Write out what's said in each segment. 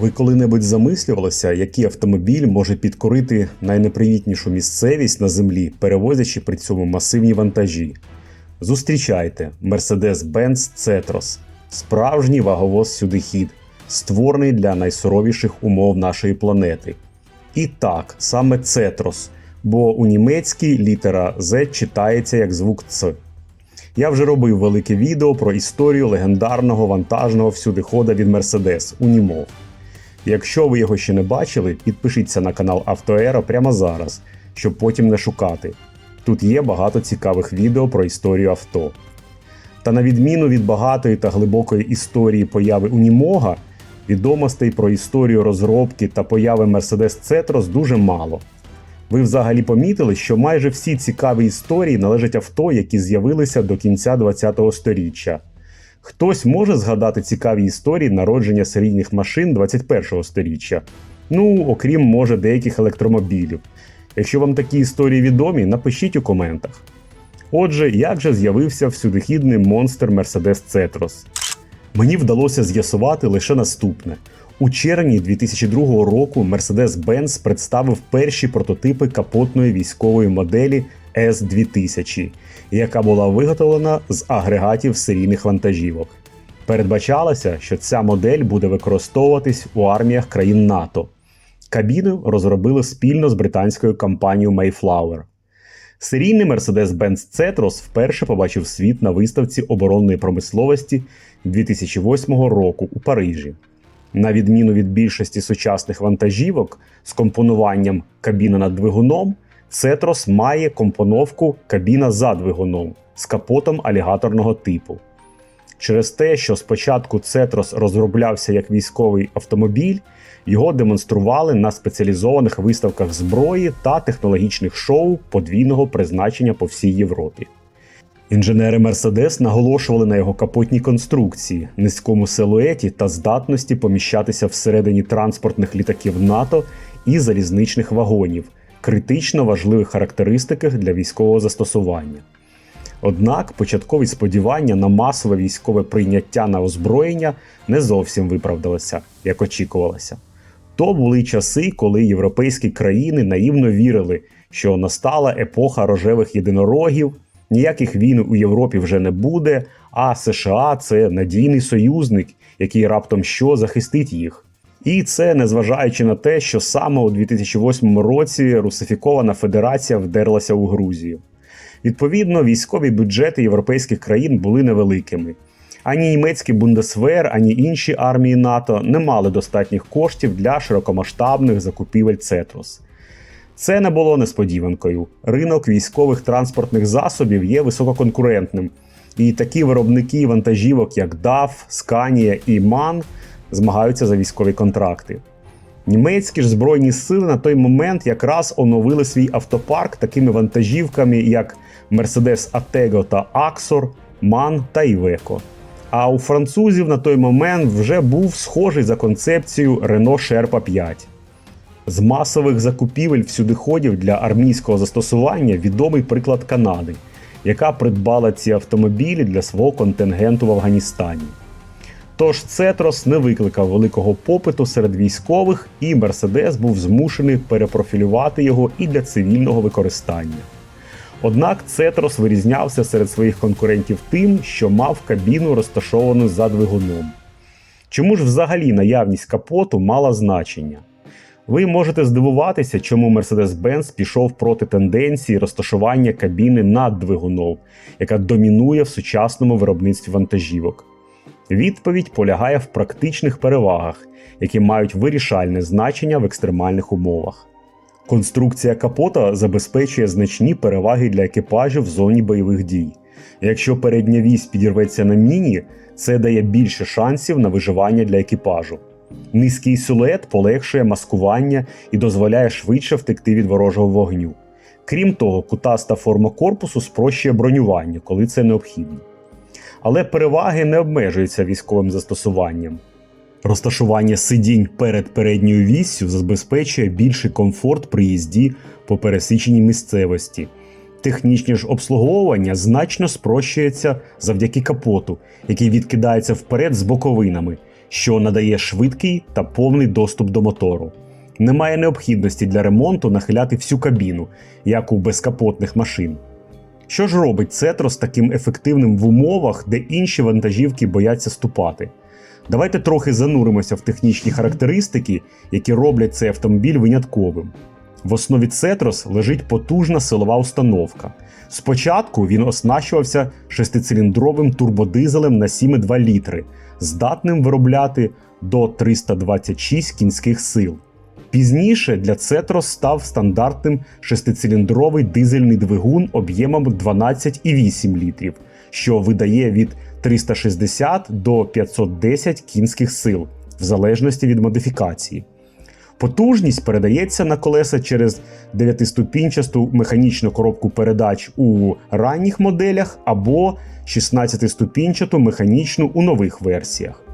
Ви коли-небудь замислювалися, який автомобіль може підкорити найнепривітнішу місцевість на землі, перевозячи при цьому масивні вантажі? Зустрічайте Mercedes-Benz Cetros – справжній ваговоз сюдихід, створений для найсуровіших умов нашої планети. І так, саме Cetros, бо у німецькій літера Z читається як звук Ц. Я вже робив велике відео про історію легендарного вантажного всюдихода від Mercedes Unimog. Якщо ви його ще не бачили, підпишіться на канал Автоеро прямо зараз, щоб потім не шукати. Тут є багато цікавих відео про історію авто. Та на відміну від багатої та глибокої історії появи Унімога, відомостей про історію розробки та появи Mercedes Cetros дуже мало. Ви взагалі помітили, що майже всі цікаві історії належать авто, які з'явилися до кінця ХХ століття. Хтось може згадати цікаві історії народження серійних машин 21-го століття. Ну, окрім може деяких електромобілів. Якщо вам такі історії відомі, напишіть у коментах. Отже, як же з'явився всюдихідний монстр Mercedes Cetros? Мені вдалося з'ясувати лише наступне. У червні 2002 року Mercedes-Benz представив перші прототипи капотної військової моделі S2000, яка була виготовлена з агрегатів серійних вантажівок. Передбачалося, що ця модель буде використовуватись у арміях країн НАТО. Кабіну розробили спільно з британською компанією Mayflower. Серійний Mercedes-Benz Cetros вперше побачив світ на виставці оборонної промисловості 2008 року у Парижі. На відміну від більшості сучасних вантажівок з компонуванням кабіна над двигуном, Cetros має компоновку кабіна за двигуном з капотом алігаторного типу. Через те, що спочатку Цетрос розроблявся як військовий автомобіль, його демонстрували на спеціалізованих виставках зброї та технологічних шоу подвійного призначення по всій Європі. Інженери Mercedes наголошували на його капотній конструкції, низькому силуеті та здатності поміщатися всередині транспортних літаків НАТО і залізничних вагонів, критично важливих характеристиках для військового застосування. Однак початкові сподівання на масове військове прийняття на озброєння не зовсім виправдалися, як очікувалося. То були часи, коли європейські країни наївно вірили, що настала епоха рожевих єдинорогів, ніяких війн у Європі вже не буде, а США це надійний союзник, який раптом що захистить їх. І це незважаючи на те, що саме у 2008 році русифікована федерація вдерлася у Грузію. Відповідно, військові бюджети європейських країн були невеликими. Ані німецький Бундесвер, ані інші армії НАТО не мали достатніх коштів для широкомасштабних закупівель Цетрос. Це не було несподіванкою. Ринок військових транспортних засобів є висококонкурентним, і такі виробники вантажівок, як DAF, Scania і MAN, змагаються за військові контракти. Німецькі ж збройні сили на той момент якраз оновили свій автопарк такими вантажівками, як Mercedes Atego та Axor, MAN та Iveco. А у французів на той момент вже був схожий за концепцією Renault Sherpa 5. З масових закупівель всюдиходів для армійського застосування відомий приклад Канади, яка придбала ці автомобілі для свого контингенту в Афганістані. Тож Цетрос не викликав великого попиту серед військових, і Мерседес був змушений перепрофілювати його і для цивільного використання. Однак Цетрос вирізнявся серед своїх конкурентів тим, що мав кабіну розташовану за двигуном. Чому ж взагалі наявність капоту мала значення? Ви можете здивуватися, чому Mercedes-Benz пішов проти тенденції розташування кабіни над двигуном, яка домінує в сучасному виробництві вантажівок. Відповідь полягає в практичних перевагах, які мають вирішальне значення в екстремальних умовах. Конструкція капота забезпечує значні переваги для екіпажів в зоні бойових дій. Якщо передня вісь підірветься на міні, це дає більше шансів на виживання для екіпажу. Низький силует полегшує маскування і дозволяє швидше втекти від ворожого вогню. Крім того, кутаста форма корпусу спрощує бронювання, коли це необхідно. Але переваги не обмежуються військовим застосуванням. Розташування сидінь перед передньою віссю забезпечує більший комфорт при їзді по пересиченій місцевості. Технічне ж обслуговування значно спрощується завдяки капоту, який відкидається вперед з боковинами, що надає швидкий та повний доступ до мотору. Немає необхідності для ремонту нахиляти всю кабіну, як у безкапотних машин. Що ж робить Цетрос таким ефективним в умовах, де інші вантажівки бояться ступати? Давайте трохи зануримося в технічні характеристики, які роблять цей автомобіль винятковим. В основі Цетрос лежить потужна силова установка. Спочатку він оснащувався шестициліндровим турбодизелем на 7,2 літри, здатним виробляти до 326 кінських сил. Пізніше для Цетрос став стандартним шестициліндровий дизельний двигун об'ємом 12,8 літрів, що видає від 360 до 510 кінських сил, в залежності від модифікації. Потужність передається на колеса через 9-ступінчасту механічну коробку передач у ранніх моделях або 16-ступінчату механічну у нових версіях.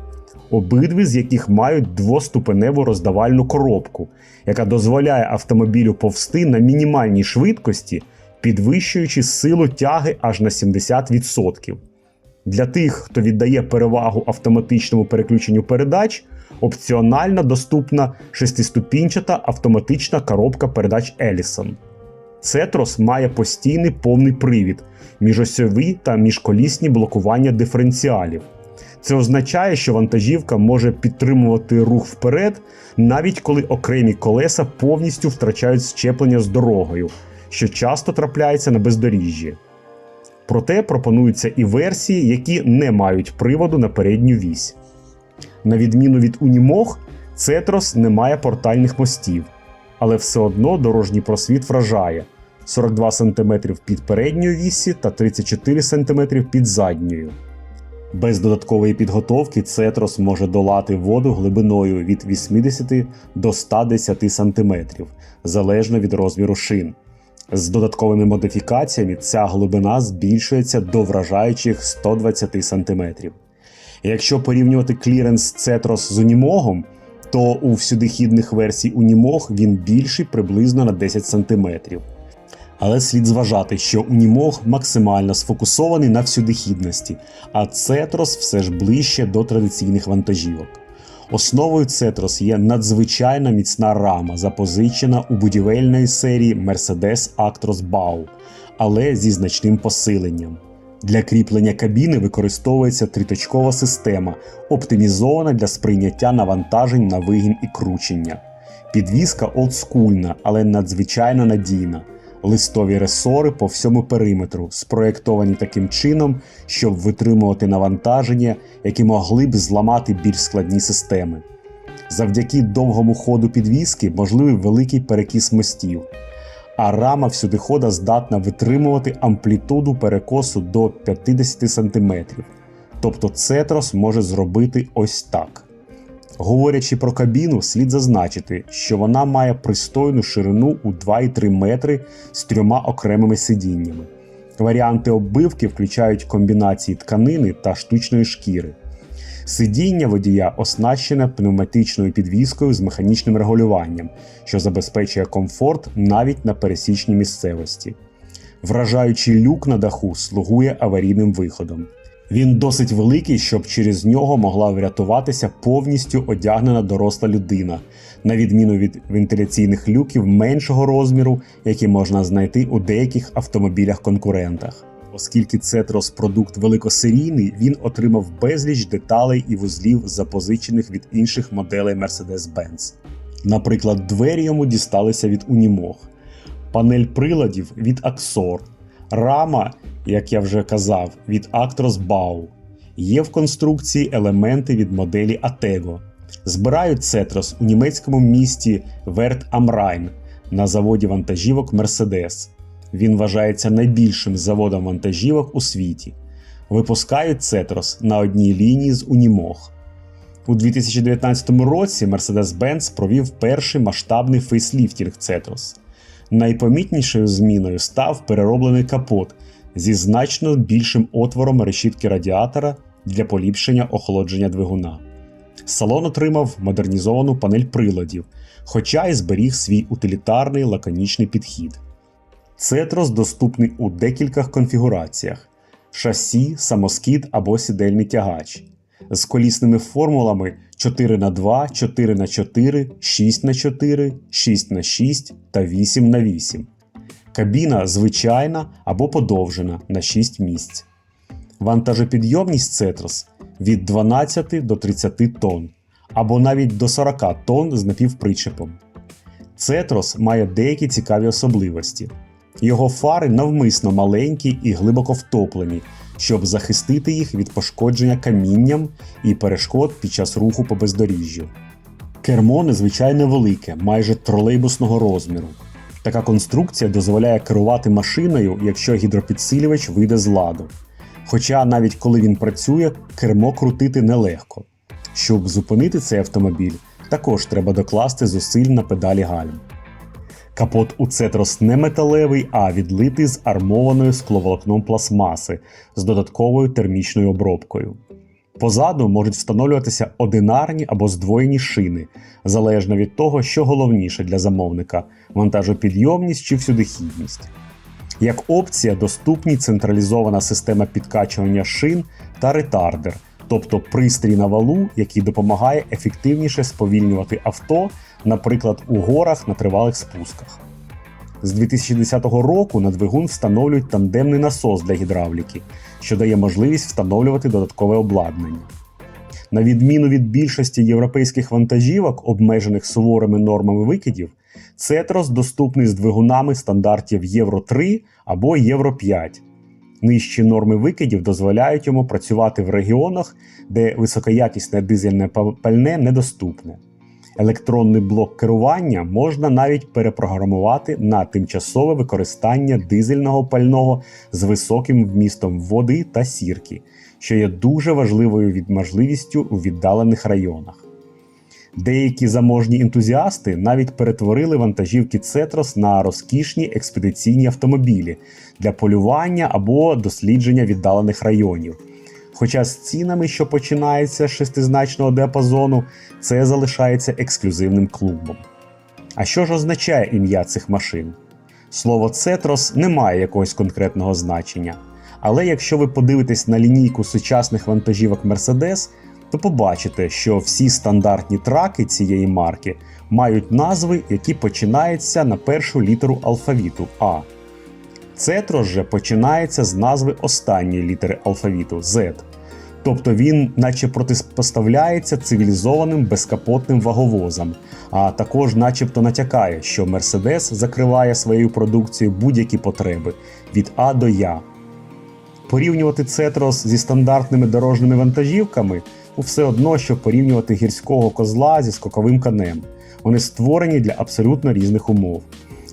Обидві з яких мають двоступеневу роздавальну коробку, яка дозволяє автомобілю повсти на мінімальній швидкості, підвищуючи силу тяги аж на 70%. Для тих, хто віддає перевагу автоматичному переключенню передач, опціонально доступна шестиступінчата автоматична коробка передач Ellison. Цетрос має постійний повний привід, міжосьові та міжколісні блокування диференціалів. Це означає, що вантажівка може підтримувати рух вперед, навіть коли окремі колеса повністю втрачають щеплення з дорогою, що часто трапляється на бездоріжжі. Проте пропонуються і версії, які не мають приводу на передню вісь. На відміну від Unimog, Цетрос не має портальних мостів, але все одно дорожній просвіт вражає 42 см під передньою вісі та 34 см під задньою. Без додаткової підготовки Цетрос може долати воду глибиною від 80 до 110 см, залежно від розміру шин. З додатковими модифікаціями ця глибина збільшується до вражаючих 120 см. Якщо порівнювати кліренс Цетрос з Унімогом, то у всюдихідних версій Унімог він більший приблизно на 10 см. Але слід зважати, що Унімог максимально сфокусований на всюдихідності, а Цетрос все ж ближче до традиційних вантажівок. Основою Цетрос є надзвичайно міцна рама, запозичена у будівельної серії Mercedes Actros Bau, але зі значним посиленням. Для кріплення кабіни використовується триточкова система, оптимізована для сприйняття навантажень на вигін і кручення. Підвізка олдскульна, але надзвичайно надійна. Листові ресори по всьому периметру, спроєктовані таким чином, щоб витримувати навантаження, які могли б зламати більш складні системи. Завдяки довгому ходу підвіски можливий великий перекіс мостів, а рама всюдихода здатна витримувати амплітуду перекосу до 50 см. Тобто Цетрос може зробити ось так. Говорячи про кабіну, слід зазначити, що вона має пристойну ширину у 2,3 метри з трьома окремими сидіннями. Варіанти оббивки включають комбінації тканини та штучної шкіри. Сидіння водія оснащене пневматичною підвіскою з механічним регулюванням, що забезпечує комфорт навіть на пересічній місцевості. Вражаючий люк на даху слугує аварійним виходом. Він досить великий, щоб через нього могла врятуватися повністю одягнена доросла людина, на відміну від вентиляційних люків меншого розміру, які можна знайти у деяких автомобілях-конкурентах. Оскільки Цетрос продукт великосерійний, він отримав безліч деталей і вузлів, запозичених від інших моделей Mercedes-Benz. Наприклад, двері йому дісталися від Unimog, панель приладів від Axor, рама, як я вже казав, від Actros Bau. Є в конструкції елементи від моделі Atego. Збирають Цетрос у німецькому місті Верт Амрайн на заводі вантажівок Mercedes. Він вважається найбільшим заводом вантажівок у світі. Випускають Цетрос на одній лінії з Unimog. У 2019 році Mercedes-Benz провів перший масштабний фейсліфтінг Цетрос. Найпомітнішою зміною став перероблений капот зі значно більшим отвором решітки радіатора для поліпшення охолодження двигуна. Салон отримав модернізовану панель приладів, хоча й зберіг свій утилітарний лаконічний підхід. Цетрос доступний у декількох конфігураціях: шасі, самоскід або сідельний тягач. З колісними формулами 4х2, 4х4, 6х4, 6х6 та 8х8. Кабіна звичайна або подовжена на 6 місць. Вантажопідйомність Цетрос від 12 до 30 тонн або навіть до 40 тонн з напівпричепом. Цетрос має деякі цікаві особливості. Його фари навмисно маленькі і глибоко втоплені, щоб захистити їх від пошкодження камінням і перешкод під час руху по бездоріжжю. Кермо незвичайно велике, майже тролейбусного розміру. Така конструкція дозволяє керувати машиною, якщо гідропідсилювач вийде з ладу. Хоча навіть коли він працює, кермо крутити нелегко. Щоб зупинити цей автомобіль, також треба докласти зусиль на педалі гальм. Капот у Цетрос не металевий, а відлитий з армованою скловолокном пластмаси з додатковою термічною обробкою. Позаду можуть встановлюватися одинарні або здвоєні шини, залежно від того, що головніше для замовника вантажопідйомність чи всюдихідність. Як опція доступні централізована система підкачування шин та ретардер, тобто пристрій на валу, який допомагає ефективніше сповільнювати авто, наприклад, у горах на тривалих спусках. З 2010 року на двигун встановлюють тандемний насос для гідравліки, що дає можливість встановлювати додаткове обладнання. На відміну від більшості європейських вантажівок, обмежених суворими нормами викидів, Цетрос доступний з двигунами стандартів Євро 3 або Євро 5. Нижчі норми викидів дозволяють йому працювати в регіонах, де високоякісне дизельне пальне недоступне. Електронний блок керування можна навіть перепрограмувати на тимчасове використання дизельного пального з високим вмістом води та сірки, що є дуже важливою від можливістю у віддалених районах. Деякі заможні ентузіасти навіть перетворили вантажівки Цетрос на розкішні експедиційні автомобілі для полювання або дослідження віддалених районів. Хоча з цінами, що починаються з шестизначного діапазону, це залишається ексклюзивним клубом. А що ж означає ім'я цих машин? Слово Цетрос не має якогось конкретного значення. Але якщо ви подивитесь на лінійку сучасних вантажівок Mercedes, то побачите, що всі стандартні траки цієї марки мають назви, які починаються на першу літеру алфавіту А. Цетрос же починається з назви останньої літери алфавіту Z. Тобто він, наче протиспоставляється цивілізованим безкапотним ваговозам, а також, начебто, натякає, що Mercedes закриває своєю продукцією будь-які потреби від А до Я. Порівнювати Цетрос зі стандартними дорожніми вантажівками ну, все одно, що порівнювати гірського козла зі скоковим конем. Вони створені для абсолютно різних умов.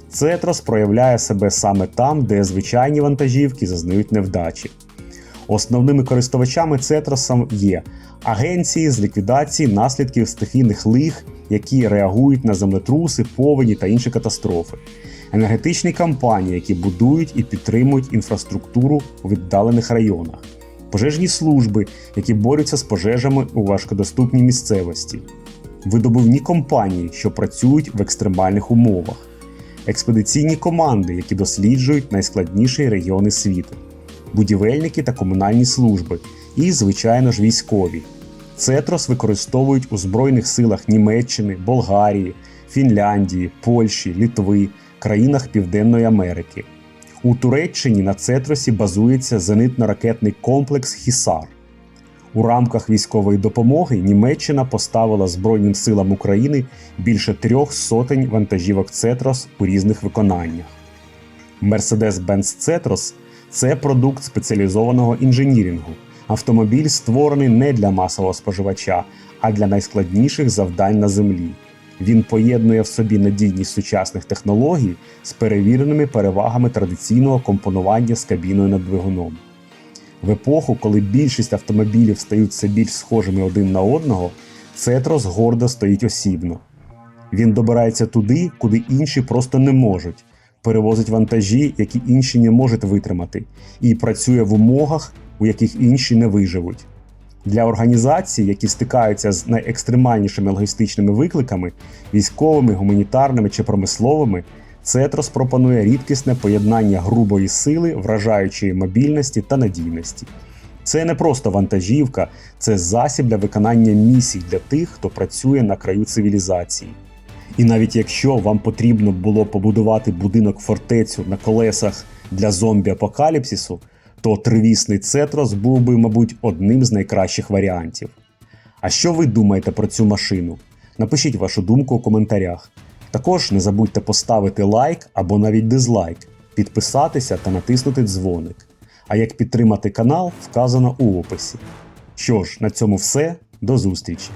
Цетрос проявляє себе саме там, де звичайні вантажівки зазнають невдачі. Основними користувачами Цетроса є агенції з ліквідації наслідків стихійних лих, які реагують на землетруси, повені та інші катастрофи, енергетичні компанії, які будують і підтримують інфраструктуру у віддалених районах, пожежні служби, які борються з пожежами у важкодоступній місцевості, видобувні компанії, що працюють в екстремальних умовах, експедиційні команди, які досліджують найскладніші регіони світу будівельники та комунальні служби, і, звичайно ж, військові. Цетрос використовують у Збройних силах Німеччини, Болгарії, Фінляндії, Польщі, Літви, країнах Південної Америки. У Туреччині на Цетросі базується зенитно-ракетний комплекс Хісар. У рамках військової допомоги Німеччина поставила Збройним силам України більше трьох сотень вантажівок Цетрос у різних виконаннях. Mercedes-Benz Цетрос це продукт спеціалізованого інженірінгу. Автомобіль створений не для масового споживача, а для найскладніших завдань на землі. Він поєднує в собі надійність сучасних технологій з перевіреними перевагами традиційного компонування з кабіною над двигуном. В епоху, коли більшість автомобілів стають все більш схожими один на одного, Цетрос гордо стоїть осібно. Він добирається туди, куди інші просто не можуть, перевозить вантажі, які інші не можуть витримати, і працює в умовах, у яких інші не виживуть. Для організацій, які стикаються з найекстремальнішими логістичними викликами, військовими, гуманітарними чи промисловими, Цетрос пропонує рідкісне поєднання грубої сили, вражаючої мобільності та надійності. Це не просто вантажівка, це засіб для виконання місій для тих, хто працює на краю цивілізації. І навіть якщо вам потрібно було побудувати будинок фортецю на колесах для зомбі-апокаліпсису, то тривісний Цетрос був би, мабуть, одним з найкращих варіантів. А що ви думаєте про цю машину? Напишіть вашу думку у коментарях. Також не забудьте поставити лайк або навіть дизлайк, підписатися та натиснути дзвоник. А як підтримати канал, вказано у описі. Що ж, на цьому все. До зустрічі!